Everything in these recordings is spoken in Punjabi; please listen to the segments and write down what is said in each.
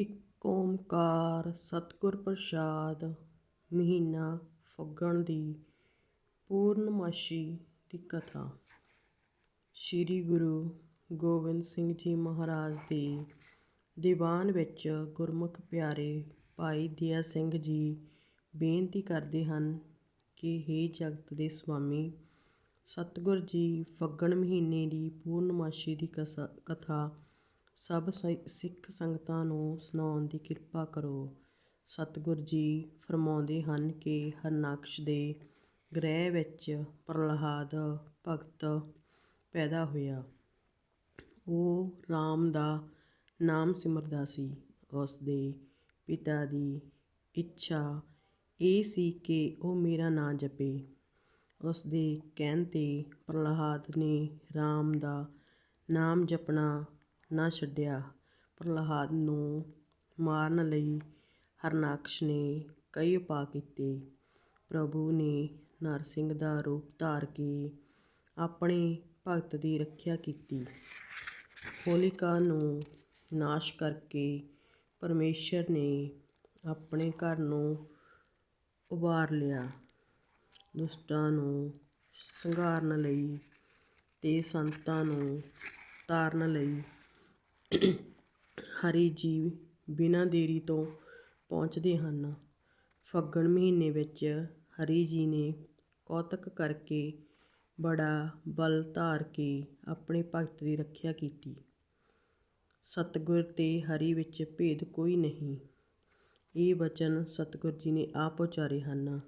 ਇੱਕ ਓਂਕਾਰ ਸਤਿਗੁਰ ਪ੍ਰਸ਼ਾਦ ਮਹੀਨਾ ਫੱਗਣ ਦੀ ਪੂਰਨਮਾਸ਼ੀ ਦੀ ਕਥਾ। ਸ੍ਰੀ ਗੁਰੂ ਗੋਬਿੰਦ ਸਿੰਘ ਜੀ ਮਹਾਰਾਜ ਦੇ ਦੀਵਾਨ ਵਿੱਚ ਗੁਰਮੁਖ ਪਿਆਰੇ ਭਾਈ ਦਇਆ ਸਿੰਘ ਜੀ ਬੇਨਤੀ ਕਰਦੇ ਹਨ ਕਿ ਹੇ ਜਗਤ ਦੇ ਸੁਆਮੀ, ਸਤਿਗੁਰ ਜੀ ਫੱਗਣ ਮਹੀਨੇ ਦੀ ਪੂਰਨਮਾਸ਼ੀ ਦੀ ਕਥਾ ਸਭ ਸ, ਸਿੱਖ ਸੰਗਤਾਂ ਨੂੰ ਸੁਣਾਉਣ ਦੀ ਕਿਰਪਾ ਕਰੋ। ਸਤਿਗੁਰ ਜੀ ਫਰਮਾਉਂਦੇ ਹਨ ਕਿ ਹਰਨਾਕਸ਼ ਦੇ ਗ੍ਰਹਿ ਵਿੱਚ ਪ੍ਰਹਲਾਦ ਭਗਤ ਪੈਦਾ ਹੋਇਆ। ਉਹ ਰਾਮ ਦਾ ਨਾਮ ਸਿਮਰਦਾ ਸੀ। ਉਸ ਦੇ ਪਿਤਾ ਦੀ ਇੱਛਾ ਇਹ ਸੀ ਕਿ ਉਹ ਮੇਰਾ ਨਾਂ ਜਪੇ। ਉਸ ਦੇ ਕਹਿਣ 'ਤੇ ਪ੍ਰਹਲਾਦ ਨੇ ਰਾਮ ਦਾ ਨਾਮ ਜਪਣਾ ਨਾ ਛੱਡਿਆ। ਪ੍ਰਹਲਾਦ ਨੂੰ ਮਾਰਨ ਲਈ ਹਰਨਾਕਸ਼ ਨੇ ਕਈ ਉਪਾਅ ਕੀਤੇ। ਪ੍ਰਭੂ ਨੇ ਨਰਸਿੰਘ ਦਾ ਰੂਪ ਧਾਰ ਕੇ ਆਪਣੇ ਭਗਤ ਦੀ ਰੱਖਿਆ ਕੀਤੀ। ਹੋਲਿਕਾ ਨੂੰ ਨਾਸ਼ ਕਰਕੇ ਪਰਮੇਸ਼ਰ ਨੇ ਆਪਣੇ ਘਰ ਨੂੰ ਉਭਾਰ ਲਿਆ। ਦੁਸ਼ਟਾਂ ਨੂੰ ਸੰਘਾਰਨ ਲਈ ਤੇ ਸੰਤਾਂ ਨੂੰ ਤਾਰਨ ਲਈ ਹਰੀ ਜੀ ਬਿਨਾਂ ਦੇਰੀ ਤੋਂ ਪਹੁੰਚਦੇ ਹਨ। ਫੱਗਣ ਮਹੀਨੇ ਵਿੱਚ ਹਰੀ ਜੀ ਨੇ ਕੌਤਕ ਕਰਕੇ ਬੜਾ ਬਲ ਧਾਰ ਕੇ ਆਪਣੇ ਭਗਤ ਦੀ ਰੱਖਿਆ ਕੀਤੀ। ਸਤਿਗੁਰ ਤੇ ਹਰੀ ਵਿੱਚ ਭੇਦ ਕੋਈ ਨਹੀਂ। ਇਹ ਵਚਨ ਸਤਿਗੁਰ ਜੀ ਨੇ ਆਪ ਉਚਾਰੇ ਹਨ।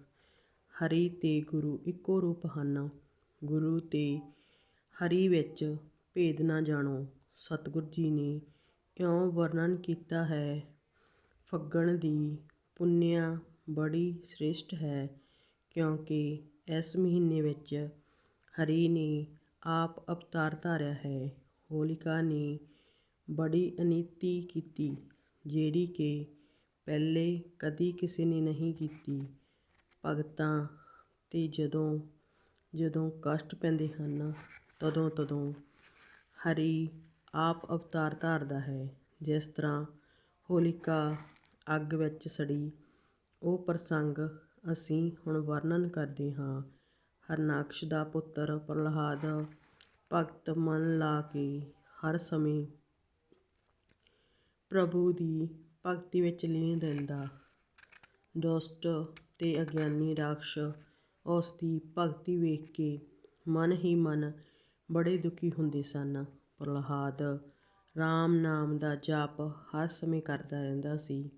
ਹਰੀ ਤੇ ਗੁਰੂ ਇੱਕੋ ਰੂਪ ਹਨ। ਗੁਰੂ ਤੇ ਹਰੀ ਵਿੱਚ ਭੇਦ ਨਾ ਜਾਣੋ। ਸਤਿਗੁਰ ਜੀ ਨੇ ਇਉਂ ਵਰਣਨ ਕੀਤਾ ਹੈ, ਫੱਗਣ ਦੀ ਪੁੰਨਿਆ ਬੜੀ ਸ੍ਰੇਸ਼ਟ ਹੈ, ਕਿਉਂਕਿ ਇਸ ਮਹੀਨੇ ਵਿੱਚ ਹਰੀ ਨੇ ਆਪ ਅਵਤਾਰ ਧਾਰਿਆ ਹੈ, ਹੋਲਿਕਾ ਨੇ ਬੜੀ ਅਨੀਤੀ ਕੀਤੀ, ਜਿਹੜੀ ਕਿ ਪਹਿਲੇ ਕਦੀ ਕਿਸੇ ਨੇ ਨਹੀਂ ਕੀਤੀ। ਭਗਤਾਂ 'ਤੇ ਜਦੋਂ ਜਦੋਂ ਕਸ਼ਟ ਪੈਂਦੇ ਹਨ ਤਦੋਂ ਤਦੋਂ ਹਰੀ ਆਪ ਅਵਤਾਰ ਧਾਰਦਾ ਹੈ। ਜਿਸ ਤਰ੍ਹਾਂ ਹੋਲਿਕਾ ਅੱਗ ਵਿੱਚ ਸੜੀ, ਉਹ ਪ੍ਰਸੰਗ ਅਸੀਂ ਹੁਣ ਵਰਣਨ ਕਰਦੇ ਹਾਂ। ਹਰਨਾਕਸ਼ ਦਾ ਪੁੱਤਰ ਪ੍ਰਹਲਾਦ ਭਗਤ ਮਨ ਲਾ ਕੇ ਹਰ ਸਮੇਂ ਪ੍ਰਭੂ ਦੀ ਭਗਤੀ ਵਿੱਚ ਲੀਨ ਰਹਿੰਦਾ। ਦੁਸ਼ਟ ਤੇ ਅਗਿਆਨੀ ਰਾਖਸ਼ ਉਸ ਦੀ ਭਗਤੀ ਵੇਖ ਕੇ ਮਨ ਹੀ ਮਨ ਬੜੇ ਦੁਖੀ ਹੁੰਦੇ ਸਨ। ਪ੍ਰਹਲਾਦ ਰਾਮ ਨਾਮ ਦਾ ਜਾਪ ਹਰ ਸਮੇਂ ਕਰਦਾ ਰਹਿੰਦਾ ਸੀ।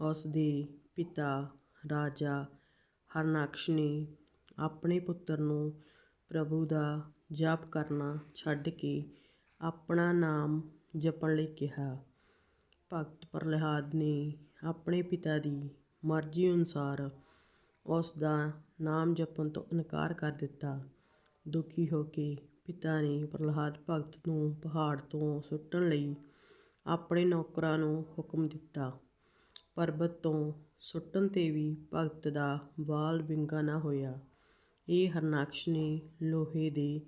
ਉਸ ਦੇ ਪਿਤਾ ਰਾਜਾ ਹਰਨਾਕਸ਼ ਨੇ ਆਪਣੇ ਪੁੱਤਰ ਨੂੰ ਪ੍ਰਭੂ ਦਾ ਜਾਪ ਕਰਨਾ ਛੱਡ ਕੇ ਆਪਣਾ ਨਾਮ ਜਪਣ ਲਈ ਕਿਹਾ। ਭਗਤ ਪ੍ਰਹਲਾਦ ਨੇ ਆਪਣੇ ਪਿਤਾ ਦੀ ਮਰਜ਼ੀ ਅਨੁਸਾਰ ਉਸ ਦਾ ਨਾਮ ਜਪਣ ਤੋਂ ਇਨਕਾਰ ਕਰ ਦਿੱਤਾ। ਦੁਖੀ ਹੋ ਕੇ ਪਿਤਾ ਨੇ ਪ੍ਰਹਲਾਦ ਭਗਤ ਨੂੰ ਪਹਾੜ ਤੋਂ ਸੁੱਟਣ ਲਈ ਆਪਣੇ ਨੌਕਰਾਂ ਨੂੰ ਹੁਕਮ ਦਿੱਤਾ। ਪਰਬਤ ਤੋਂ ਸੁੱਟਣ 'ਤੇ ਵੀ ਭਗਤ ਦਾ ਵਾਲ ਵਿੰਗਾ ਨਾ ਹੋਇਆ। ਇਹ ਹਰਨਾਕਸ਼ ਨੇ ਲੋਹੇ ਦੇ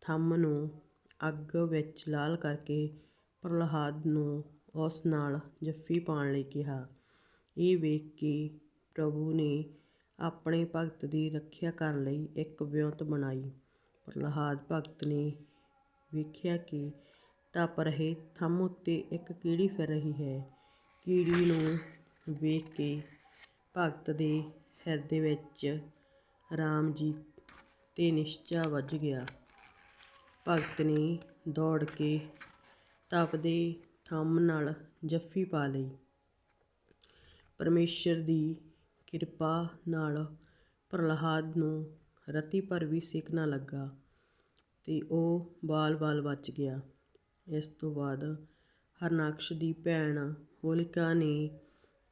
ਥੰਮ ਨੂੰ ਅੱਗ ਵਿੱਚ ਲਾਲ ਕਰਕੇ ਪ੍ਰਹਲਾਦ ਨੂੰ ਉਸ ਨਾਲ ਜੱਫੀ ਪਾਉਣ ਲਈ ਕਿਹਾ। ਇਹ ਵੇਖ ਕੇ ਪ੍ਰਭੂ ਨੇ ਆਪਣੇ ਭਗਤ ਦੀ ਰੱਖਿਆ ਕਰਨ ਲਈ ਇੱਕ ਵਿਉਂਤ ਬਣਾਈ। ਪ੍ਰਹਲਾਦ ਭਗਤ ਨੇ ਵੇਖਿਆ ਕਿ ਤਪ ਰਹੇ ਥੰਮ ਉੱਤੇ ਇੱਕ ਕੀੜੀ ਫਿਰ ਰਹੀ ਹੈ। ਕੀੜੀ ਨੂੰ ਵੇਖ ਕੇ ਭਗਤ ਦੇ ਹਿਰਦੇ ਵਿੱਚ ਰਾਮ ਜੀ 'ਤੇ ਨਿਸ਼ਚਾ ਵੱਜ ਗਿਆ। ਭਗਤ ਨੇ ਦੌੜ ਕੇ ਤਪਦੇ ਥੰਮ ਨਾਲ ਜੱਫੀ ਪਾ ਲਈ। ਪਰਮੇਸ਼ਰ ਦੀ ਕਿਰਪਾ ਨਾਲ ਪ੍ਰਹਲਾਦ ਨੂੰ ਰਤੀ ਭਰ ਵੀ ਸੇਕ ਨਾ ਲੱਗਾ ਅਤੇ ਉਹ ਬਾਲ-ਬਾਲ ਬਚ ਗਿਆ। ਇਸ ਤੋਂ ਬਾਅਦ ਹਰਨਾਕਸ਼ ਦੀ ਭੈਣ ਹੋਲਿਕਾ ਨੇ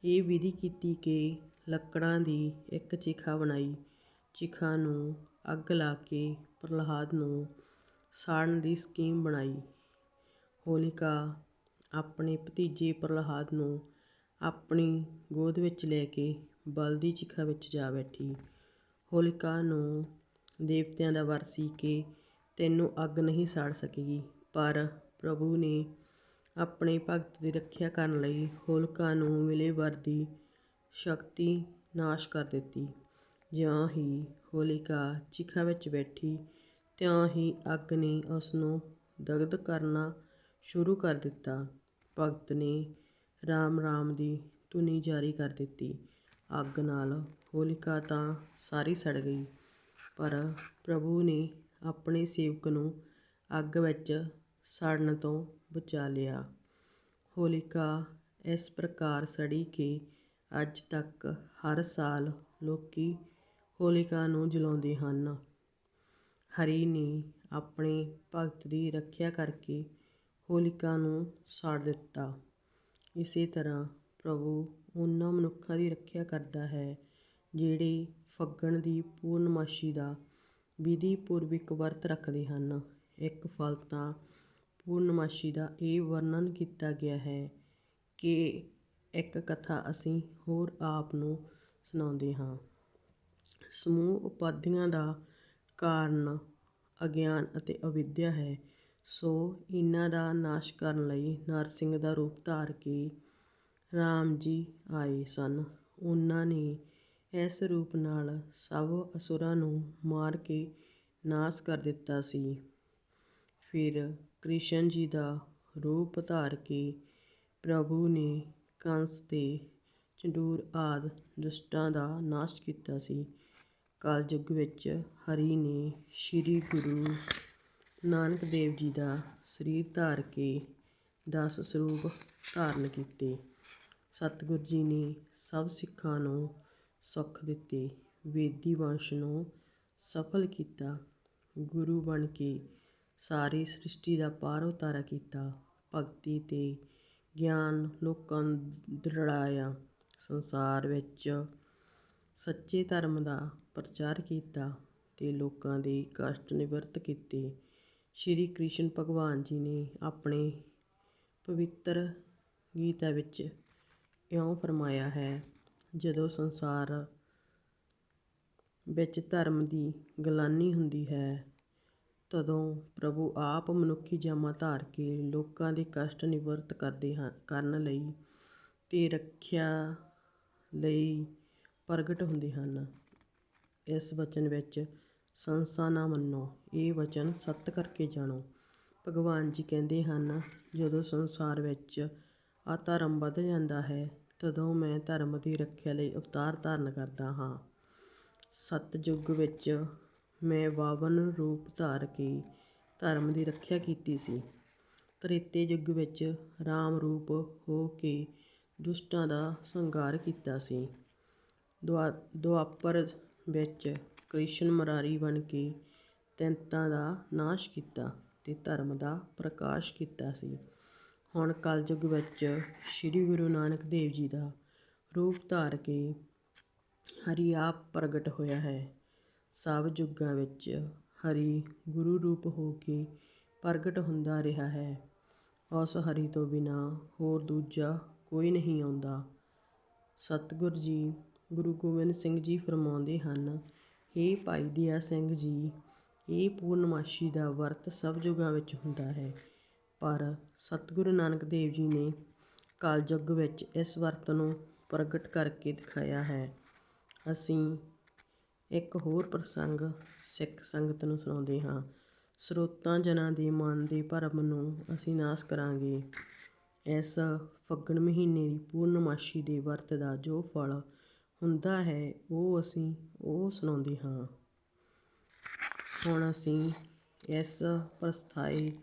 ਇਹ ਵਿਧੀ ਕੀਤੀ ਕਿ ਲੱਕੜਾਂ ਦੀ ਇੱਕ ਚਿਖਾ ਬਣਾਈ। ਚਿਖਾ ਨੂੰ ਅੱਗ ਲਾ ਕੇ ਪ੍ਰਹਲਾਦ ਨੂੰ ਸਾੜਨ ਦੀ ਸਕੀਮ ਬਣਾਈ। ਹੋਲਿਕਾ ਆਪਣੇ ਭਤੀਜੇ ਪ੍ਰਹਲਾਦ ਨੂੰ ਆਪਣੀ ਗੋਦ ਵਿੱਚ ਲੈ ਕੇ ਬਲਦੀ ਚਿਖਾ ਵਿੱਚ ਜਾ ਬੈਠੀ। ਹੋਲਿਕਾ ਨੂੰ ਦੇਵਤਿਆਂ ਦਾ ਵਰ ਸੀ ਕਿ ਤੈਨੂੰ ਅੱਗ ਨਹੀਂ ਸਾੜ ਸਕੇਗੀ। ਪਰ ਪ੍ਰਭੂ ਨੇ ਆਪਣੇ ਭਗਤ ਦੀ ਰੱਖਿਆ ਕਰਨ ਲਈ ਹੋਲਿਕਾ ਨੂੰ ਮਿਲੇ ਵਰ ਦੀ ਸ਼ਕਤੀ ਨਾਸ਼ ਕਰ ਦਿੱਤੀ। ਜਿਉਂ ਹੀ ਹੋਲਿਕਾ ਚਿਖਾ ਵਿੱਚ ਬੈਠੀ, ਤਿਉਂ ਹੀ ਅੱਗ ਨੇ ਉਸ ਨੂੰ ਦਗਧ ਕਰਨਾ ਸ਼ੁਰੂ ਕਰ ਦਿੱਤਾ। ਭਗਤ ਨੇ ਰਾਮ ਰਾਮ ਦੀ ਧੁਨੀ ਜਾਰੀ ਕਰ ਦਿੱਤੀ। ਅੱਗ ਨਾਲ ਹੋਲਿਕਾ ਤਾਂ ਸਾਰੀ ਸੜ ਗਈ। ਪਰ ਪ੍ਰਭੂ ਨੇ ਆਪਣੇ ਸੇਵਕ ਨੂੰ ਅੱਗ ਵਿੱਚ ਸੜਨ ਤੋਂ ਬਚਾ ਲਿਆ। ਹੋਲਿਕਾ ਇਸ ਪ੍ਰਕਾਰ ਸੜੀ ਕਿ ਅੱਜ ਤੱਕ ਹਰ ਸਾਲ ਲੋਕੀ ਹੋਲਿਕਾ ਨੂੰ ਜਲਾਉਂਦੇ ਹਨ। ਹਰੀ ਨੇ ਆਪਣੇ ਭਗਤ ਦੀ ਰੱਖਿਆ ਕਰਕੇ ਹੋਲਿਕਾ ਨੂੰ ਸਾੜ ਦਿੱਤਾ। ਇਸੇ ਤਰ੍ਹਾਂ ਪ੍ਰਭੂ ਉਹਨਾਂ ਮਨੁੱਖਾਂ ਦੀ ਰੱਖਿਆ ਕਰਦਾ ਹੈ ਜਿਹੜੇ ਫੱਗਣ ਦੀ ਪੂਰਨਮਾਸ਼ੀ ਦਾ ਵਿਧੀ ਪੂਰਵਕ ਵਰਤ ਰੱਖਦੇ ਹਨ। ਇੱਕ ਫਲ ਤਾਂ ਪੂਰਨਮਾਸ਼ੀ ਦਾ ਇਹ ਵਰਣਨ ਕੀਤਾ ਗਿਆ ਹੈ ਕਿ ਇੱਕ ਕਥਾ ਅਸੀਂ ਹੋਰ ਆਪ ਨੂੰ ਸੁਣਾਉਂਦੇ ਹਾਂ। ਸਮੂਹ ਉਪਾਧੀਆਂ ਦਾ ਕਾਰਨ ਅਗਿਆਨ ਅਤੇ ਅਵਿਦਿਆ ਹੈ। ਸੋ ਇਹਨਾਂ ਦਾ ਨਾਸ਼ ਕਰਨ ਲਈ ਨਰਸਿੰਘ ਦਾ ਰੂਪ ਧਾਰ ਕੇ ਰਾਮ ਜੀ ਆਏ ਸਨ। ਉਹਨਾਂ ਨੇ ਇਸ ਰੂਪ ਨਾਲ ਸਭ ਅਸੁਰਾਂ ਨੂੰ ਮਾਰ ਕੇ ਨਾਸ਼ ਕਰ ਦਿੱਤਾ ਸੀ। ਫਿਰ ਕ੍ਰਿਸ਼ਨ ਜੀ ਦਾ ਰੂਪ ਧਾਰ ਕੇ ਪ੍ਰਭੂ ਨੇ ਕੰਸ ਤੇ ਚੰਡੂਰ ਆਦਿ ਦੁਸ਼ਟਾਂ ਦਾ ਨਾਸ਼ ਕੀਤਾ ਸੀ। ਕਲਯੁੱਗ ਵਿੱਚ ਹਰੀ ਨੇ ਸ੍ਰੀ ਗੁਰੂ ਨਾਨਕ ਦੇਵ ਜੀ ਦਾ ਸਰੀਰ ਧਾਰ ਕੇ ਦਸ ਸਰੂਪ ਧਾਰਨ ਕੀਤੇ। ਸਤਿਗੁਰ ਜੀ ਨੇ ਸਭ ਸਿੱਖਾਂ ਨੂੰ ਸੁੱਖ ਦਿੱਤੇ। ਵੇਦੀ ਵੰਸ਼ ਨੂੰ ਸਫਲ ਕੀਤਾ। ਗੁਰੂ ਬਣ ਕੇ ਸਾਰੀ ਸ੍ਰਿਸ਼ਟੀ ਦਾ ਪਾਰ ਉਤਾਰਾ ਕੀਤਾ। ਭਗਤੀ ਤੇ ਗਿਆਨ ਲੋਕਾਂ ਨੂੰ ਦ੍ਰਿੜਾਇਆ ਸੰਸਾਰ ਵਿੱਚ ਸੱਚੇ ਧਰਮ ਦਾ ਪ੍ਰਚਾਰ ਕੀਤਾ ਤੇ ਲੋਕਾਂ ਦੇ ਕਸ਼ਟ ਨਿਵਰਤ ਕੀਤੇ। ਸ਼੍ਰੀ ਕ੍ਰਿਸ਼ਨ ਭਗਵਾਨ ਜੀ ਨੇ ਆਪਣੇ ਪਵਿੱਤਰ ਗੀਤਾ ਵਿੱਚ ਇਉਂ ਫਰਮਾਇਆ ਹੈ ਜਦੋਂ ਸੰਸਾਰ ਵਿੱਚ ਧਰਮ ਦੀ ਗਲਾਨੀ ਹੁੰਦੀ ਹੈ, ਤਦੋਂ ਪ੍ਰਭੂ ਆਪ ਮਨੁੱਖੀ ਜਾਮਾ ਧਾਰ ਕੇ ਲੋਕਾਂ ਦੇ ਕਸ਼ਟ ਨਿਵਰਤ ਕਰਦੇ ਹਨ, ਕਰਨ ਲਈ ਅਤੇ ਰੱਖਿਆ ਲਈ ਪ੍ਰਗਟ ਹੁੰਦੇ ਹਨ। ਇਸ ਵਚਨ ਵਿੱਚ ਸੰਸਾ ਨਾ ਮੰਨੋ, ਇਹ ਵਚਨ ਸੱਤ ਕਰਕੇ ਜਾਣੋ। ਭਗਵਾਨ ਜੀ ਕਹਿੰਦੇ ਹਨ, ਜਦੋਂ ਸੰਸਾਰ ਵਿੱਚ ਅਧਰਮ ਵੱਧ ਜਾਂਦਾ ਹੈ ਤਦੋਂ ਮੈਂ ਧਰਮ ਦੀ ਰੱਖਿਆ ਲਈ ਅਵਤਾਰ ਧਾਰਨ ਕਰਦਾ ਹਾਂ, ਸਤਿਯੁਗ ਵਿੱਚ ਮੈਂ ਵਾਵਨ ਰੂਪ ਧਾਰ ਕੇ ਧਰਮ ਦੀ ਰੱਖਿਆ ਕੀਤੀ ਸੀ। ਤ੍ਰੇਤੇ ਯੁੱਗ ਵਿੱਚ ਰਾਮ ਰੂਪ ਹੋ ਕੇ ਦੁਸ਼ਟਾਂ ਦਾ ਸੰਘਾਰ ਕੀਤਾ ਸੀ। ਦੁਆ, ਦੁਆਪਰ ਵਿੱਚ ਕ੍ਰਿਸ਼ਨ ਮੁਰਾਰੀ ਬਣ ਕੇ ਤੈਂਤਾਂ ਦਾ ਨਾਸ਼ ਕੀਤਾ ਤੇ ਧਰਮ ਦਾ ਪ੍ਰਕਾਸ਼ ਕੀਤਾ ਸੀ। ਹੁਣ ਕਲਯੁੱਗ ਵਿੱਚ ਸ੍ਰੀ ਗੁਰੂ ਨਾਨਕ ਦੇਵ ਜੀ ਦਾ ਰੂਪ ਧਾਰ ਕੇ ਹਰੀ ਆਪ ਪ੍ਰਗਟ ਹੋਇਆ ਹੈ। ਸਭ ਯੁੱਗਾਂ ਵਿੱਚ ਹਰੀ ਗੁਰੂ ਰੂਪ ਹੋ ਕੇ ਪ੍ਰਗਟ ਹੁੰਦਾ ਰਿਹਾ ਹੈ। ਉਸ ਹਰੀ ਤੋਂ ਬਿਨਾ ਹੋਰ ਦੂਜਾ ਕੋਈ ਨਹੀਂ ਆਉਂਦਾ। ਸਤਿਗੁਰ ਜੀ, ਗੁਰੂ ਗੋਬਿੰਦ ਸਿੰਘ ਜੀ ਫਰਮਾਉਂਦੇ ਹਨ, ਹੇ ਭਾਈ ਦਿਆ ਸਿੰਘ ਜੀ, ਇਹ ਪੂਰਨਮਾਸ਼ੀ ਦਾ ਵਰਤ ਸਭ ਯੁੱਗਾਂ ਵਿੱਚ ਹੁੰਦਾ ਹੈ। ਪਰ ਸਤਿਗੁਰੂ ਨਾਨਕ ਦੇਵ ਜੀ ਨੇ ਕਲਯੁੱਗ ਵਿੱਚ ਇਸ ਵਰਤ ਨੂੰ ਪ੍ਰਗਟ ਕਰਕੇ ਦਿਖਾਇਆ ਹੈ। ਅਸੀਂ ਇੱਕ ਹੋਰ ਪ੍ਰਸੰਗ ਸਿੱਖ ਸੰਗਤ ਨੂੰ ਸੁਣਾਉਂਦੇ ਹਾਂ। ਸਰੋਤਾਂ ਜਨਾਂ ਦੇ ਮਨ ਦੇ ਭਰਮ ਨੂੰ ਅਸੀਂ ਨਾਸ਼ ਕਰਾਂਗੇ। ਇਸ ਫੱਗਣ ਮਹੀਨੇ ਦੀ ਪੂਰਨਮਾਸ਼ੀ ਦੇ ਵਰਤ ਦਾ ਜੋ ਫਲ ਹੁੰਦਾ ਹੈ, ਉਹ ਅਸੀਂ ਉਹ ਸੁਣਾਉਂਦੇ ਹਾਂ। ਹੁਣ ਅਸੀਂ ਇਸ ਪ੍ਰਸਥਾਈ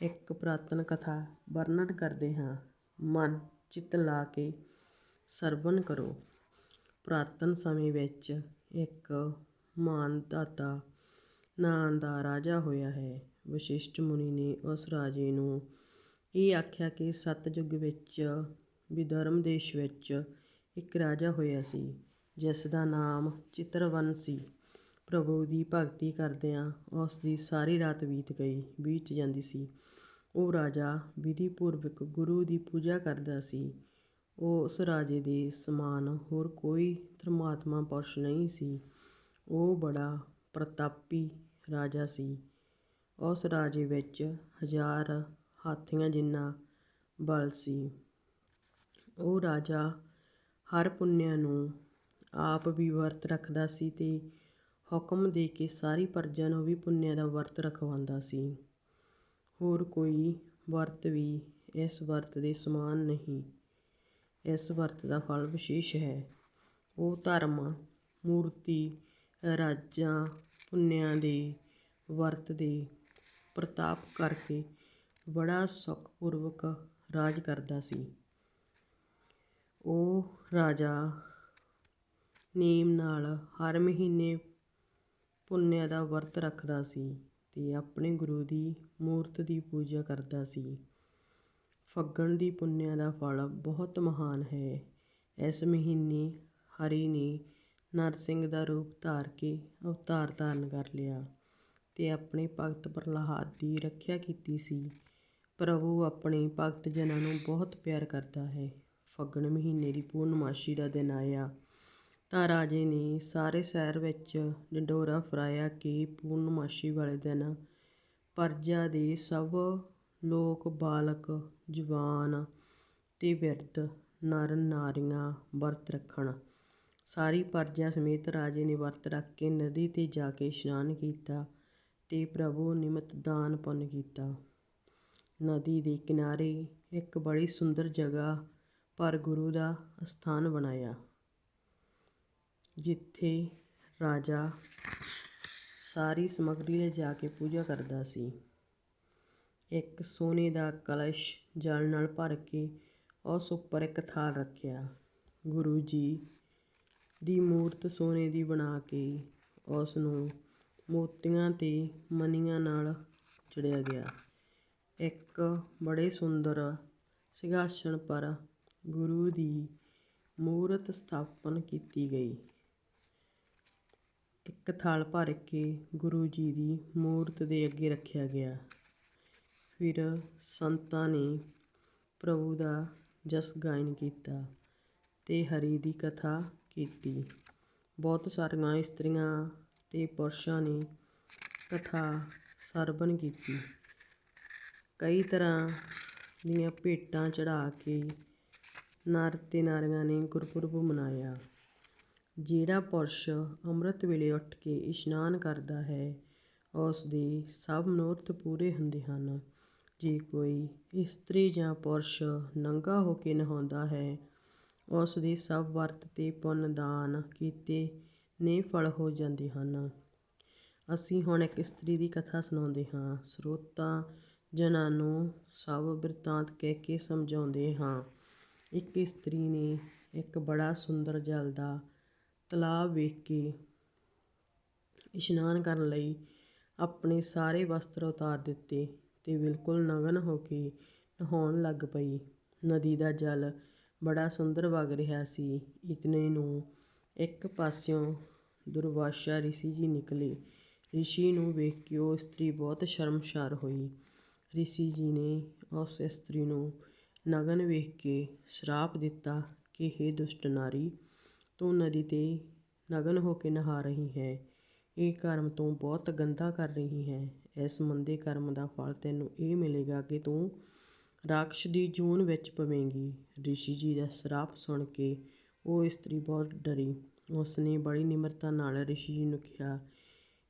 ਇੱਕ ਪੁਰਾਤਨ ਕਥਾ ਵਰਣਨ ਕਰਦੇ ਹਾਂ। ਮਨ ਚਿੱਤ ਲਾ ਕੇ ਸਰਵਣ ਕਰੋ। ਪੁਰਾਤਨ ਸਮੇਂ ਵਿੱਚ ਇੱਕ ਮਾਨਦਾਤਾ ਨਾਂ ਦਾ ਰਾਜਾ ਹੋਇਆ ਹੈ। ਵਸ਼ਿਸ਼ਟ ਮੁਨੀ ਨੇ ਉਸ ਰਾਜੇ ਨੂੰ ਇਹ ਆਖਿਆ ਕਿ ਸਤਯੁਗ ਵਿੱਚ ਵਿਦਰਮ ਦੇਸ਼ ਵਿੱਚ ਇੱਕ ਰਾਜਾ ਹੋਇਆ ਸੀ, ਜਿਸ ਦਾ ਨਾਮ ਚਿਤਰਵਨ ਸੀ ਪ੍ਰਭੂ ਦੀ ਭਗਤੀ ਕਰਦਿਆਂ ਉਸ ਦੀ ਸਾਰੀ ਰਾਤ ਬੀਤ ਗਈ, ਬੀਤ ਜਾਂਦੀ ਸੀ। ਉਹ ਰਾਜਾ ਵਿਧੀ ਪੂਰਵਕ ਗੁਰੂ ਦੀ ਪੂਜਾ ਕਰਦਾ ਸੀ। ਉਹ ਉਸ ਰਾਜੇ ਦੇ ਸਮਾਨ ਹੋਰ ਕੋਈ ਧਰਮਾਤਮਾ ਪੁਰਸ਼ ਨਹੀਂ ਸੀ। ਉਹ ਬੜਾ ਪ੍ਰਤਾਪੀ ਰਾਜਾ ਸੀ। ਉਸ ਰਾਜੇ ਵਿੱਚ ਹਜ਼ਾਰ ਹਾਥੀਆਂ ਜਿੰਨਾ ਬਲ ਸੀ। ਉਹ ਰਾਜਾ ਹਰ ਪੁੰਨਿਆ ਨੂੰ ਆਪ ਵੀ ਵਰਤ ਰੱਖਦਾ ਸੀ ਤੇ ਹੁਕਮ ਦੇ ਕੇ ਸਾਰੀ ਪ੍ਰਜਾ ਨੂੰ ਵੀ ਪੁੰਨਿਆ ਦਾ ਵਰਤ ਰਖਵਾਉਂਦਾ ਸੀ। ਹੋਰ ਕੋਈ ਵਰਤ ਵੀ ਇਸ ਵਰਤ ਦੇ ਸਮਾਨ ਨਹੀਂ। ਇਸ ਵਰਤ ਦਾ ਫਲ ਵਿਸ਼ੇਸ਼ ਹੈ। ਉਹ ਧਰਮ, ਮੂਰਤੀ, ਰਾਜਾਂ, ਪੁੰਨਿਆਂ ਦੇ ਵਰਤ ਦੇ ਪ੍ਰਤਾਪ ਕਰਕੇ ਬੜਾ ਸੁਖਪੂਰਵਕ ਰਾਜ ਕਰਦਾ ਸੀ। ਉਹ ਰਾਜਾ ਨੇਮ ਨਾਲ ਹਰ ਮਹੀਨੇ ਪੁੰਨਿਆ ਦਾ ਵਰਤ ਰੱਖਦਾ ਸੀ ਅਤੇ ਆਪਣੇ ਗੁਰੂ ਦੀ ਮੂਰਤ ਦੀ ਪੂਜਾ ਕਰਦਾ ਸੀ। ਫੱਗਣ ਦੀ ਪੁੰਨਿਆ ਦਾ ਫਲ ਬਹੁਤ ਮਹਾਨ ਹੈ। ਇਸ ਮਹੀਨੇ ਹਰੀ ਨੇ ਨਰਸਿੰਘ ਦਾ ਰੂਪ ਧਾਰ ਕੇ ਅਵਤਾਰ ਧਾਰਨ ਕਰ ਲਿਆ ਅਤੇ ਆਪਣੇ ਭਗਤ ਪ੍ਰਹਲਾਦ ਦੀ ਰੱਖਿਆ ਕੀਤੀ ਸੀ। ਪ੍ਰਭੂ ਆਪਣੇ ਭਗਤ ਜਨਾਂ ਨੂੰ ਬਹੁਤ ਪਿਆਰ ਕਰਦਾ ਹੈ। ਫੱਗਣ ਮਹੀਨੇ ਦੀ ਪੂਰਨਮਾਸ਼ੀ ਦਾ ਦਿਨ ਆਇਆ ਤਾਂ ਰਾਜੇ ਨੇ ਸਾਰੇ ਸ਼ਹਿਰ ਵਿੱਚ ਢੰਡੋਰਾ ਫਰਾਇਆ ਕਿ ਪੂਰਨਮਾਸ਼ੀ ਵਾਲੇ ਦਿਨ ਪ੍ਰਜਾ ਦੇ ਸਭ ਲੋਕ, ਬਾਲਕ, ਜਵਾਨ ਅਤੇ ਬਿਰਧ ਨਰ ਨਾਰੀਆਂ ਵਰਤ ਰੱਖਣ। ਸਾਰੀ ਪ੍ਰਜਾ ਸਮੇਤ ਰਾਜੇ ਨੇ ਵਰਤ ਰੱਖ ਕੇ ਨਦੀ ਤੇ ਜਾ ਕੇ ਇਸ਼ਨਾਨ ਕੀਤਾ ਅਤੇ ਪ੍ਰਭੂ ਨਿਮਤ ਦਾਨ ਪੁੰਨ ਕੀਤਾ। ਨਦੀ ਦੇ ਕਿਨਾਰੇ ਇੱਕ ਬੜੀ ਸੁੰਦਰ ਜਗ੍ਹਾ ਪਰ ਗੁਰੂ ਦਾ ਅਸਥਾਨ ਬਣਾਇਆ। ਜਿੱਥੇ ਰਾਜਾ ਸਾਰੀ ਸਮੱਗਰੀ ਲਿਜਾ ਕੇ ਪੂਜਾ ਕਰਦਾ ਸੀ। ਇੱਕ ਸੋਨੇ ਦਾ ਕਲਸ਼ ਜਲ ਨਾਲ ਭਰ ਕੇ ਉਸ ਉੱਪਰ ਇੱਕ ਥਾਲ ਰੱਖਿਆ। ਗੁਰੂ ਜੀ ਦੀ ਮੂਰਤ ਸੋਨੇ ਦੀ ਬਣਾ ਕੇ ਉਸ ਨੂੰ ਮੋਤੀਆਂ ਤੇ ਮਨੀਆਂ ਨਾਲ ਜੜਿਆ ਗਿਆ। ਇੱਕ ਬੜੇ ਸੁੰਦਰ ਸਿੰਘਾਸਣ ਪਰ ਗੁਰੂ ਦੀ ਮੂਰਤ ਸਥਾਪਨ ਕੀਤੀ ਗਈ। ਇੱਕ ਥਾਲ ਭਰ ਕੇ ਗੁਰੂ ਜੀ ਦੀ ਮੂਰਤ ਦੇ ਅੱਗੇ ਰੱਖਿਆ ਗਿਆ। ਫਿਰ ਸੰਤਾਂ ਨੇ ਪ੍ਰਭੂ ਦਾ ਜਸ ਗਾਇਨ ਕੀਤਾ ਤੇ ਹਰੀ ਦੀ ਕਥਾ ਕੀਤੀ। ਬਹੁਤ ਸਾਰੀਆਂ ਇਸਤਰੀਆਂ ਤੇ ਪੁਰਸ਼ਾਂ ਨੇ ਕਥਾ ਸਰਵਣ ਕੀਤੀ। ਕਈ ਤਰ੍ਹਾਂ ਦੀਆਂ ਭੇਟਾਂ ਚੜਾ ਕੇ ਨਰ ਤੇ ਨਾਰੀਆਂ ਨੇ ਗੁਰਪੁਰਬ ਮਨਾਇਆ। ਜਿਹੜਾ ਪੁਰਸ਼ ਅੰਮ੍ਰਿਤ ਵੇਲੇ ਉੱਠ ਕੇ ਇਸ਼ਨਾਨ ਕਰਦਾ ਹੈ, ਉਸ ਦੇ ਸਭ ਮਨੋਰਥ ਪੂਰੇ ਹੁੰਦੇ ਹਨ। ਜੇ ਕੋਈ ਇਸਤਰੀ ਜਾਂ ਪੁਰਸ਼ ਨੰਗਾ ਹੋ ਕੇ ਨਹਾਉਂਦਾ ਹੈ, ਉਸ ਦੇ ਸਭ ਵਰਤ ਤੇ ਪੁੰਨ ਦਾਨ ਕੀਤੇ ਨੇ ਫਲ ਹੋ ਜਾਂਦੇ ਹਨ। ਅਸੀਂ ਹੁਣ ਇੱਕ ਇਸਤਰੀ ਦੀ ਕਥਾ ਸੁਣਾਉਂਦੇ ਹਾਂ। ਸਰੋਤਾਂ ਜਨਾਂ ਨੂੰ ਸਭ ਬਿਰਤਾਂਤ ਕਹਿ ਕੇ ਸਮਝਾਉਂਦੇ ਹਾਂ। ਇੱਕ ਇਸਤਰੀ ਨੇ ਇੱਕ ਬੜਾ ਸੁੰਦਰ ਜਲ ਦਾ ਤਲਾਬ ਵੇਖ ਕੇ ਇਸ਼ਨਾਨ ਕਰਨ ਲਈ ਆਪਣੇ ਸਾਰੇ ਵਸਤਰ ਉਤਾਰ ਦਿੱਤੇ ਤੇ ਬਿਲਕੁਲ ਨਗਨ ਹੋ ਕੇ ਨਹਾਉਣ ਲੱਗ ਪਈ। ਨਦੀ ਦਾ ਜਲ ਬੜਾ ਸੁੰਦਰ ਵਗ ਰਿਹਾ ਸੀ। ਇਤਨੇ ਨੂੰ ਇੱਕ ਪਾਸਿਓਂ ਦੁਰਵਾਸਾ ਰਿਸ਼ੀ ਜੀ ਨਿਕਲੇ। ਰਿਸ਼ੀ ਨੂੰ ਵੇਖ ਕੇ ਉਹ ਇਸਤਰੀ ਬਹੁਤ ਸ਼ਰਮਸ਼ਾਰ ਹੋਈ। ਰਿਸ਼ੀ ਜੀ ਨੇ ਉਸ ਇਸਤਰੀ ਨੂੰ ਨਗਨ ਵੇਖ ਕੇ ਸ਼ਰਾਪ ਦਿੱਤਾ ਕਿ, ਹੇ ਦੁਸ਼ਟ ਨਾਰੀ ਤੂੰ ਨਦੀ ਤੇ ਨਗਨ ਹੋ ਕੇ ਨਹਾ ਰਹੀ ਹੈ। ਇਹ ਕਰਮ ਤੂੰ ਬਹੁਤ ਗੰਦਾ ਕਰ ਰਹੀ ਹੈ। ਇਸ ਮੰਦੇ ਕਰਮ ਦਾ ਫਲ ਤੈਨੂੰ ਇਹ ਮਿਲੇਗਾ ਕਿ ਤੂੰ ਰਾਖਸ਼ ਦੀ ਜੂਨ ਵਿੱਚ ਪਵੇਂਗੀ। ਰਿਸ਼ੀ ਜੀ ਦਾ ਸ਼ਰਾਪ ਸੁਣ ਕੇ ਉਹ ਇਸਤਰੀ ਬਹੁਤ ਡਰੀ। ਉਸ ਨੇ ਬੜੀ ਨਿਮਰਤਾ ਨਾਲ ਰਿਸ਼ੀ ਜੀ ਨੂੰ ਕਿਹਾ,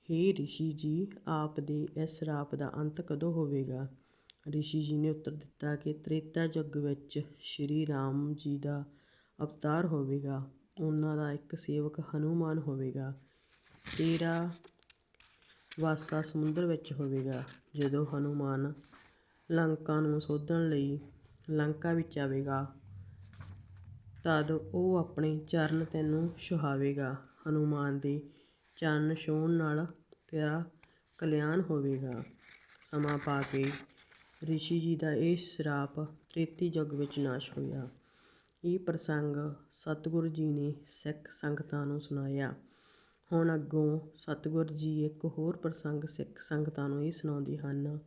ਹੇ ਰਿਸ਼ੀ ਜੀ, ਆਪ ਦੇ ਇਸ ਸ਼ਰਾਪ ਦਾ ਅੰਤ ਕਦੋਂ ਹੋਵੇਗਾ? ਰਿਸ਼ੀ ਜੀ ਨੇ ਉੱਤਰ ਦਿੱਤਾ ਕਿ ਤ੍ਰੇਤਾ ਯੁੱਗ ਵਿੱਚ ਸ਼੍ਰੀ ਰਾਮ ਜੀ ਦਾ ਅਵਤਾਰ ਹੋਵੇਗਾ। ਉਹਨਾਂ ਦਾ ਇੱਕ ਸੇਵਕ ਹਨੂੰਮਾਨ ਹੋਵੇਗਾ। ਤੇਰਾ ਵਾਸਾ ਸਮੁੰਦਰ ਵਿੱਚ ਹੋਵੇਗਾ। ਜਦੋਂ ਹਨੂੰਮਾਨ ਲੰਕਾ ਨੂੰ ਸੋਧਣ ਲਈ ਲੰਕਾ ਵਿੱਚ ਆਵੇਗਾ, ਤਦ ਉਹ ਆਪਣੇ ਚਰਨ ਤੈਨੂੰ ਛੁਹਾਵੇਗਾ ਹਨੂਮਾਨ ਦੇ ਚਰਨ ਛੋਣ ਨਾਲ ਤੇਰਾ ਕਲਿਆਣ ਹੋਵੇਗਾ। ਸਮਾਂ ਪਾ ਕੇ ਰਿਸ਼ੀ ਜੀ ਦਾ ਇਹ ਸ਼ਰਾਪ ਤ੍ਰੇਤੀ ਯੁੱਗ ਵਿੱਚ ਨਾਸ਼ ਹੋਇਆ। ਇਹ ਪ੍ਰਸੰਗ ਸਤਿਗੁਰੂ ਜੀ ਨੇ ਸਿੱਖ ਸੰਗਤਾਂ ਨੂੰ ਸੁਣਾਇਆ। ਹੁਣ ਅੱਗੋਂ ਸਤਿਗੁਰੂ ਜੀ ਇੱਕ ਹੋਰ ਪ੍ਰਸੰਗ ਸਿੱਖ ਸੰਗਤਾਂ ਨੂੰ ਇਹ ਸੁਣਾਉਂਦੇ ਹਨ।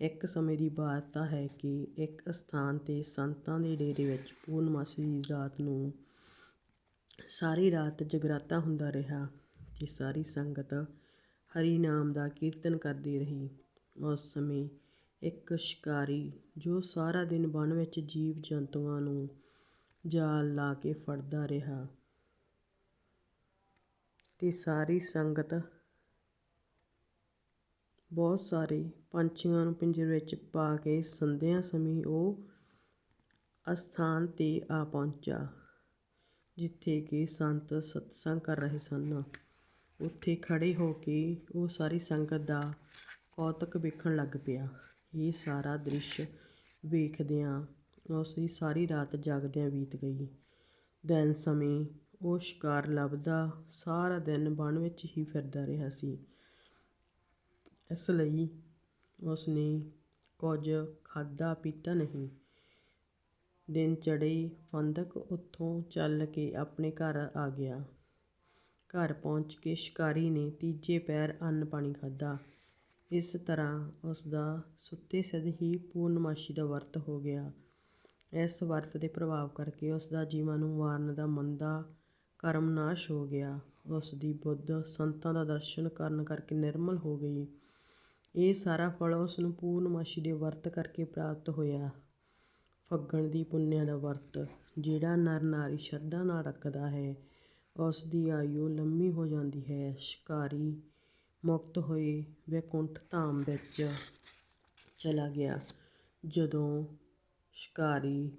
ਇੱਕ ਸਮੇਂ ਦੀ ਬਾਤ ਤਾਂ ਹੈ ਕਿ ਇੱਕ ਸਥਾਨ ਤੇ ਸੰਤਾਂ ਦੇ ਡੇਰੇ ਵਿੱਚ ਪੂਰਨਮਾਸ਼ੀ ਦੀ ਰਾਤ ਨੂੰ ਸਾਰੀ ਰਾਤ ਜਗਰਾਤਾ ਹੁੰਦਾ ਰਿਹਾ ਤੇ ਸਾਰੀ ਸੰਗਤ ਹਰੀ ਨਾਮ ਦਾ ਕੀਰਤਨ ਕਰਦੀ ਰਹੀ। ਉਸ ਸਮੇਂ ਇੱਕ ਸ਼ਿਕਾਰੀ ਜੋ ਸਾਰਾ ਦਿਨ ਵਣ ਵਿੱਚ ਜੀਵ ਜੰਤੂਆਂ ਨੂੰ ਜਾਲ ਲਾ ਕੇ ਫੜਦਾ ਰਿਹਾ। ਤੇ ਸਾਰੀ ਸੰਗਤ ਬਹੁਤ ਸਾਰੇ ਪੰਛੀਆਂ ਨੂੰ ਪਿੰਜਰੇ ਵਿੱਚ ਪਾ ਕੇ ਸੰਧਿਆ ਸਮੇਂ ਉਹ ਅਸਥਾਨ ਤੇ ਆ ਪਹੁੰਚਾ, ਜਿੱਥੇ ਕਿ ਸੰਤ ਸਤਸੰਗ ਕਰ ਰਹੇ ਸਨ। ਉੱਥੇ ਖੜੇ ਹੋ ਕੇ ਉਹ ਸਾਰੀ ਸੰਗਤ ਦਾ ਕੌਤਕ ਵੇਖਣ ਲੱਗ ਪਿਆ। ਇਹ ਸਾਰਾ ਦ੍ਰਿਸ਼ ਵੇਖਦਿਆਂ ਉਸ ਦੀ ਸਾਰੀ ਰਾਤ ਜਾਗਦਿਆਂ ਬੀਤ ਗਈ। ਦਿਨ ਸਮੇਂ ਉਹ ਸ਼ਿਕਾਰ ਲੱਭਦਾ ਸਾਰਾ ਦਿਨ ਵਣ ਵਿੱਚ ਹੀ ਫਿਰਦਾ ਰਿਹਾ ਸੀ। ਇਸ ਲਈ ਉਸ ਨੇ ਕੁਝ ਖਾਧਾ ਪੀਤਾ ਨਹੀਂ। ਦਿਨ ਚੜੇ ਫੰਦਕ ਉੱਥੋਂ ਚੱਲ ਕੇ ਆਪਣੇ ਘਰ ਆ ਗਿਆ। ਘਰ ਪਹੁੰਚ ਕੇ ਸ਼ਿਕਾਰੀ ਨੇ ਤੀਜੇ ਪੈਰ ਅੰਨ ਪਾਣੀ ਖਾਧਾ। ਇਸ ਤਰ੍ਹਾਂ ਉਸ ਦਾ ਸੁੱਤੇ ਸਿਧ ਹੀ ਪੂਰਨਮਾਸ਼ੀ ਦਾ ਵਰਤ ਹੋ ਗਿਆ। ਇਸ ਵਰਤ ਦੇ ਪ੍ਰਭਾਵ ਕਰਕੇ ਉਸ ਦਾ ਜੀਵਾਂ ਨੂੰ ਮਾਰਨ ਦਾ ਮੰਦਾ ਕਰਮ ਨਾਸ਼ ਹੋ ਗਿਆ। ਉਸ ਦੀ ਬੁੱਧ ਸੰਤਾਂ ਦਾ ਦਰਸ਼ਨ ਕਰਨ ਕਰਕੇ ਨਿਰਮਲ ਹੋ ਗਈ। ਇਹ ਸਾਰਾ ਫਲ ਉਸ ਨੂੰ ਪੂਰਨਮਾਸ਼ੀ ਦੇ ਵਰਤ ਕਰਕੇ ਪ੍ਰਾਪਤ ਹੋਇਆ। ਫੱਗਣ ਦੀ ਪੁੰਨਿਆ ਦਾ ਵਰਤ, ਜਿਹੜਾ ਨਰ ਨਾਰੀ ਸ਼ਰਧਾ ਨਾਲ ਰੱਖਦਾ ਹੈ ਉਸ ਦੀ ਆਯੂ ਲੰਮੀ ਹੋ ਜਾਂਦੀ ਹੈ। ਸ਼ਿਕਾਰੀ ਮੁਕਤ ਹੋਏ ਵੈਕੁੰਠ ਧਾਮ ਵਿੱਚ ਚਲਾ ਗਿਆ। ਜਦੋਂ ਸ਼ਿਕਾਰੀ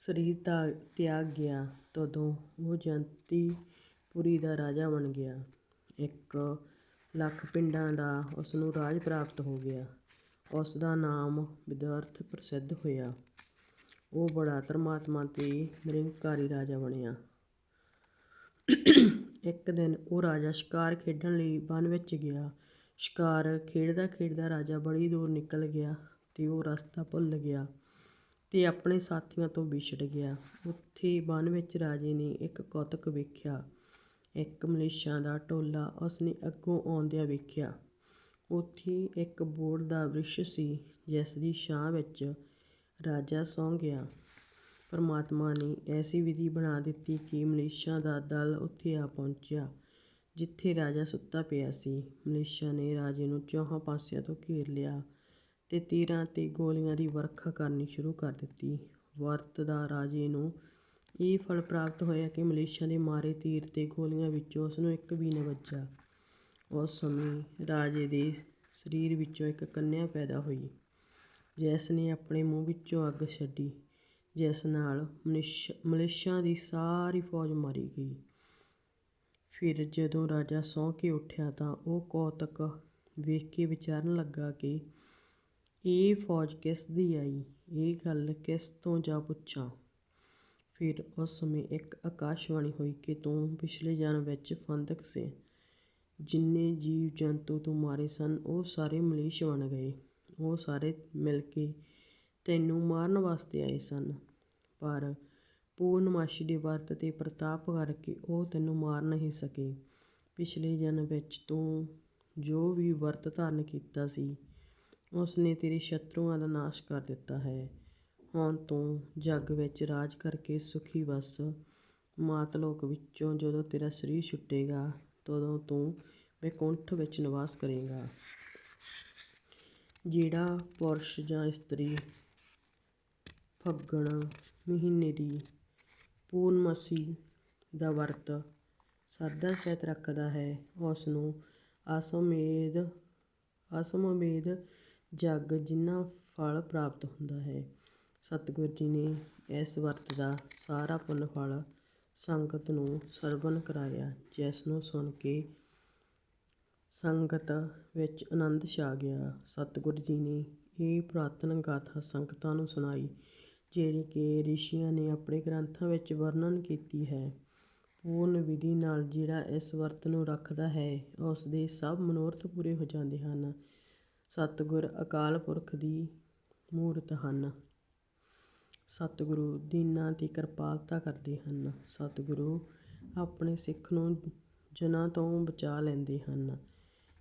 ਸਰੀਰ ਤਾ ਤਿਆਗ ਗਿਆ। ਤਦੋਂ ਉਹ ਜੰਤੀਪੁਰੀ ਦਾ ਰਾਜਾ ਬਣ ਗਿਆ। ਇੱਕ ਲੱਖ ਪਿੰਡਾਂ ਦਾ ਉਸ ਨੂੰ ਰਾਜ ਪ੍ਰਾਪਤ ਹੋ ਗਿਆ। ਉਸ ਦਾ ਨਾਮ ਵਿਦਰਥ ਪ੍ਰਸਿੱਧ ਹੋਇਆ। ਉਹ ਬੜਾ ਧਰਮਾਤਮਾ ਤੇ ਨਿਰੰਕਾਰੀ ਰਾਜਾ ਬਣਿਆ। ਇੱਕ ਦਿਨ ਉਹ ਰਾਜਾ ਸ਼ਿਕਾਰ ਖੇਡਣ ਲਈ ਵਨ ਵਿੱਚ ਗਿਆ। ਸ਼ਿਕਾਰ ਖੇਡਦਾ ਖੇਡਦਾ ਰਾਜਾ ਬੜੀ ਦੂਰ ਨਿਕਲ ਗਿਆ ਤੇ ਉਹ ਰਸਤਾ ਭੁੱਲ ਗਿਆ। ਅਤੇ ਆਪਣੇ ਸਾਥੀਆਂ ਤੋਂ ਵਿਛੜ ਗਿਆ। ਉੱਥੇ ਵਨ ਵਿੱਚ ਰਾਜੇ ਨੇ ਇੱਕ ਕੌਤਕ ਵੇਖਿਆ। ਇੱਕ ਮਲੇਸ਼ਾਂ ਦਾ ਟੋਲਾ ਉਸਨੇ ਅੱਗੋਂ ਆਉਂਦਿਆਂ ਵੇਖਿਆ। ਉੱਥੇ ਇੱਕ ਬੋੜ ਦਾ ਵ੍ਰਿਸ਼ ਸੀ, ਜਿਸ ਦੀ ਛਾਂ ਵਿੱਚ ਰਾਜਾ ਸੌਂ ਗਿਆ। ਪਰਮਾਤਮਾ ਨੇ ਐਸੀ ਵਿਧੀ ਬਣਾ ਦਿੱਤੀ ਕਿ ਮਲੇਸ਼ਾਂ ਦਾ ਦਲ ਉੱਥੇ ਆ ਪਹੁੰਚਿਆ, ਜਿੱਥੇ ਰਾਜਾ ਸੁੱਤਾ ਪਿਆ ਸੀ। ਮਲੇਸ਼ਾ ਨੇ ਰਾਜੇ ਨੂੰ ਚੌਹਾਂ ਪਾਸਿਆਂ ਤੋਂ ਘੇਰ ਲਿਆ। ਤੇ ਤੀਰਾਂ ਤੇ ਗੋਲੀਆਂ ਦੀ ਵਰਖਾ ਕਰਨੀ ਸ਼ੁਰੂ ਕਰ ਦਿੱਤੀ। ਵਰਤ ਦਾ ਰਾਜੇ ਨੂੰ ਇਹ ਫਲ ਪ੍ਰਾਪਤ ਹੋਇਆ ਕਿ ਮਲੇਸ਼ੀਆ ਦੇ ਮਾਰੇ ਤੀਰ ਤੇ ਗੋਲੀਆਂ ਵਿੱਚੋਂ ਉਸ ਨੂੰ ਇੱਕ ਵੀ ਨਾ ਵੱਜਾ ਉਸ ਸਮੇਂ ਰਾਜੇ ਦੇ ਸਰੀਰ ਵਿੱਚੋਂ ਇੱਕ ਕੰਨਿਆ ਪੈਦਾ ਹੋਈ। ਜਿਸ ਨੇ ਆਪਣੇ ਮੂੰਹ ਵਿੱਚੋਂ ਅੱਗ ਛੱਡੀ, ਜਿਸ ਨਾਲ ਮਨਿਸ਼, ਮਲੇਸ਼ੀਆ ਦੀ ਸਾਰੀ ਫੌਜ ਮਾਰੀ ਗਈ। ਫਿਰ ਜਦੋਂ ਰਾਜਾ ਸੌਂ ਕੇ ਉੱਠਿਆ ਤਾਂ ਉਹ ਕੌਤਕ ਵੇਖ ਕੇ ਵਿਚਾਰਨ ਲੱਗਾ ਕਿ ਇਹ ਫੌਜ ਕਿਸ ਦੀ ਆਈ? ਇਹ ਗੱਲ ਕਿਸ ਤੋਂ ਜਾ ਪੁੱਛਾਂ? ਫਿਰ ਉਸ ਸਮੇਂ ਇੱਕ ਆਕਾਸ਼ਵਾਣੀ ਹੋਈ ਕਿ ਤੂੰ ਪਿਛਲੇ ਜਨਮ ਵਿੱਚ ਫੰਦਕ ਸੀ। ਜਿੰਨੇ ਜੀਵ ਜੰਤੂ ਤੂੰ ਮਾਰੇ ਸਨ, ਉਹ ਸਾਰੇ ਮਲੇਸ਼ ਬਣ ਗਏ। ਉਹ ਸਾਰੇ ਮਿਲ ਕੇ ਤੈਨੂੰ ਮਾਰਨ ਵਾਸਤੇ ਆਏ ਸਨ। ਪਰ ਪੂਰਨਮਾਸ਼ੀ ਦੇ ਵਰਤ ਤੇ ਪ੍ਰਤਾਪ ਕਰਕੇ ਉਹ ਤੈਨੂੰ ਮਾਰ ਨਹੀਂ ਸਕੇ। ਪਿਛਲੇ ਜਨਮ ਵਿੱਚ ਤੂੰ ਜੋ ਵੀ ਵਰਤ ਧਾਰਨ ਕੀਤਾ ਸੀ ਉਸ ਨੇ ਤੇਰੇ ਸ਼ਤਰੂਆਂ ਦਾ ਨਾਸ਼ ਕਰ ਦਿੱਤਾ ਹੈ। ਹੁਣ ਤੂੰ ਜੱਗ ਵਿੱਚ ਰਾਜ ਕਰਕੇ ਸੁਖੀ ਵਸ। ਮਾਤਲੋਕ ਵਿੱਚੋਂ ਜਦੋਂ ਤੇਰਾ ਸਰੀਰ ਛੁੱਟੇਗਾ, ਤਦੋਂ ਤੂੰ ਵੈਕੁੰਠ ਵਿੱਚ ਨਿਵਾਸ ਕਰੇਗਾ। ਜਿਹੜਾ ਪੁਰਸ਼ ਜਾਂ ਇਸਤਰੀ ਫੱਗਣ ਮਹੀਨੇ ਦੀ ਪੂਰਨਮਾਸੀ ਦਾ ਵਰਤ ਸਰਦਾ ਸਹਿਤ ਰੱਖਦਾ ਹੈ ਉਸ ਨੂੰ ਅਸਮੇਧ ਅਸਮਵੇਦ ਜੱਗ ਜਿੰਨਾ ਫਲ ਪ੍ਰਾਪਤ ਹੁੰਦਾ ਹੈ। ਸਤਿਗੁਰ ਜੀ ਨੇ ਇਸ ਵਰਤ ਦਾ ਸਾਰਾ ਪੁੰਨ ਫਲ ਸੰਗਤ ਨੂੰ ਸਰਵਨ ਕਰਾਇਆ, ਜਿਸ ਨੂੰ ਸੁਣ ਕੇ ਸੰਗਤ ਵਿੱਚ ਆਨੰਦ ਛਾ ਗਿਆ। ਸਤਿਗੁਰ ਜੀ ਨੇ ਇਹ ਪੁਰਾਤਨ ਗਾਥਾ ਸੰਗਤਾਂ ਨੂੰ ਸੁਣਾਈ, ਜਿਹੜੀ ਕਿ ਰਿਸ਼ੀਆਂ ਨੇ ਆਪਣੇ ਗ੍ਰੰਥਾਂ ਵਿੱਚ ਵਰਣਨ ਕੀਤੀ ਹੈ। ਪੂਰਨ ਵਿਧੀ ਨਾਲ ਜਿਹੜਾ ਇਸ ਵਰਤ ਨੂੰ ਰੱਖਦਾ ਹੈ, ਉਸ ਦੇ ਸਭ ਮਨੋਰਥ ਪੂਰੇ ਹੋ ਜਾਂਦੇ ਹਨ। ਸਤਿਗੁਰ ਅਕਾਲ ਪੁਰਖ ਦੀ ਮੂਰਤ ਹਨ। ਸਤਿਗੁਰੂ ਦੀਨਾਂ ਦੀ ਕਿਰਪਾਲਤਾ ਕਰਦੇ ਹਨ। ਸਤਿਗੁਰੂ ਆਪਣੇ ਸਿੱਖ ਨੂੰ ਜਨਾਂ ਤੋਂ ਬਚਾ ਲੈਂਦੇ ਹਨ।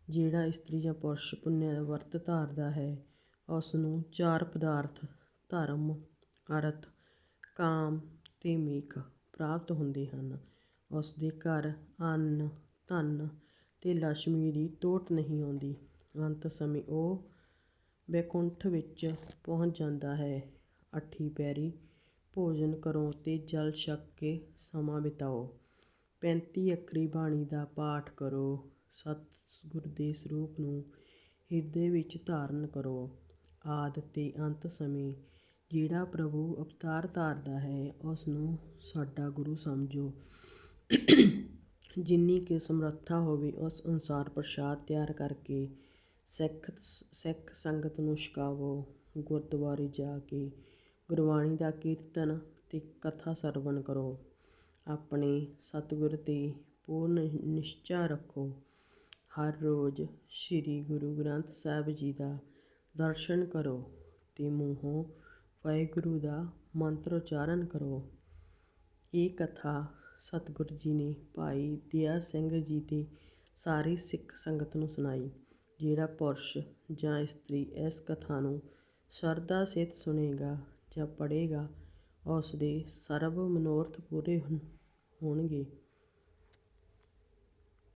ਜਿਹੜਾ ਇਸਤਰੀ ਜਾਂ ਪੁਰਸ਼ ਪੁੰਨਿਆ ਦਾ ਵਰਤ ਧਾਰਦਾ ਹੈ ਉਸ ਨੂੰ ਚਾਰ ਪਦਾਰਥ, ਧਰਮ, ਅਰਥ, ਕਾਮ ਤੇ ਮੇਖ ਪ੍ਰਾਪਤ ਹੁੰਦੇ ਹਨ। ਉਸ ਦੇ ਘਰ ਅੰਨ, ਧਨ ਤੇ ਲక్ష్ਮੀ ਦੀ ਟੋਟ ਨਹੀਂ ਆਉਂਦੀ। ਅੰਤ ਸਮੇਂ ਉਹ ਵੈਕੁੰਠ ਵਿੱਚ ਪਹੁੰਚ ਜਾਂਦਾ ਹੈ। ਅੱਠੀ ਪੈਰੀ ਭੋਜਨ ਕਰੋ ਅਤੇ ਜਲ ਛਕ ਕੇ ਸਮਾਂ ਬਿਤਾਓ। ਪੈਂਤੀ ਅੱਖਰੀ ਬਾਣੀ ਦਾ ਪਾਠ ਕਰੋ। ਸਤਿਗੁਰ ਦੇ ਸਰੂਪ ਨੂੰ ਹਿਰਦੇ ਵਿੱਚ ਧਾਰਨ ਕਰੋ। ਆਦਿ ਤੇ ਅੰਤ ਸਮੇਂ ਜਿਹੜਾ ਪ੍ਰਭੂ ਅਵਤਾਰ ਧਾਰਦਾ ਹੈ ਉਸ ਨੂੰ ਸਾਡਾ ਗੁਰੂ ਸਮਝੋ। ਜਿੰਨੀ ਕਿ ਸਮਰੱਥਾ ਹੋਵੇ, ਉਸ ਅਨੁਸਾਰ ਪ੍ਰਸ਼ਾਦ ਤਿਆਰ ਕਰਕੇ ਸਿੱਖ ਸਿੱਖ ਸੰਗਤ ਨੂੰ ਛਕਾਵੋ, ਗੁਰਦੁਆਰੇ ਜਾ ਕੇ ਗੁਰਬਾਣੀ ਦਾ ਕੀਰਤਨ ਅਤੇ ਕਥਾ ਸਰਵਣ ਕਰੋ। ਆਪਣੇ ਸਤਿਗੁਰ 'ਤੇ ਪੂਰਨ ਨਿਸ਼ਚਾ ਰੱਖੋ। ਹਰ ਰੋਜ਼ ਸ੍ਰੀ ਗੁਰੂ ਗ੍ਰੰਥ ਸਾਹਿਬ ਜੀ ਦਾ ਦਰਸ਼ਨ ਕਰੋ ਅਤੇ ਮੂੰਹੋਂ ਵਾਹਿਗੁਰੂ ਦਾ ਮੰਤਰ ਉਚਾਰਨ ਕਰੋ। ਇਹ ਕਥਾ ਸਤਿਗੁਰੂ ਜੀ ਨੇ ਭਾਈ ਦਇਆ ਸਿੰਘ ਜੀ ਤੇ ਸਾਰੀ ਸਿੱਖ ਸੰਗਤ ਨੂੰ ਸੁਣਾਈ। ਜਿਹੜਾ ਪੁਰਸ਼ ਜਾਂ ਇਸਤਰੀ ਇਸ ਕਥਾ ਨੂੰ ਸ਼ਰਧਾ ਸਹਿਤ ਸੁਣੇਗਾ ਜਾਂ ਪੜ੍ਹੇਗਾ, ਉਸ ਦੇ ਸਰਬ ਮਨੋਰਥ ਪੂਰੇ ਹੋਣਗੇ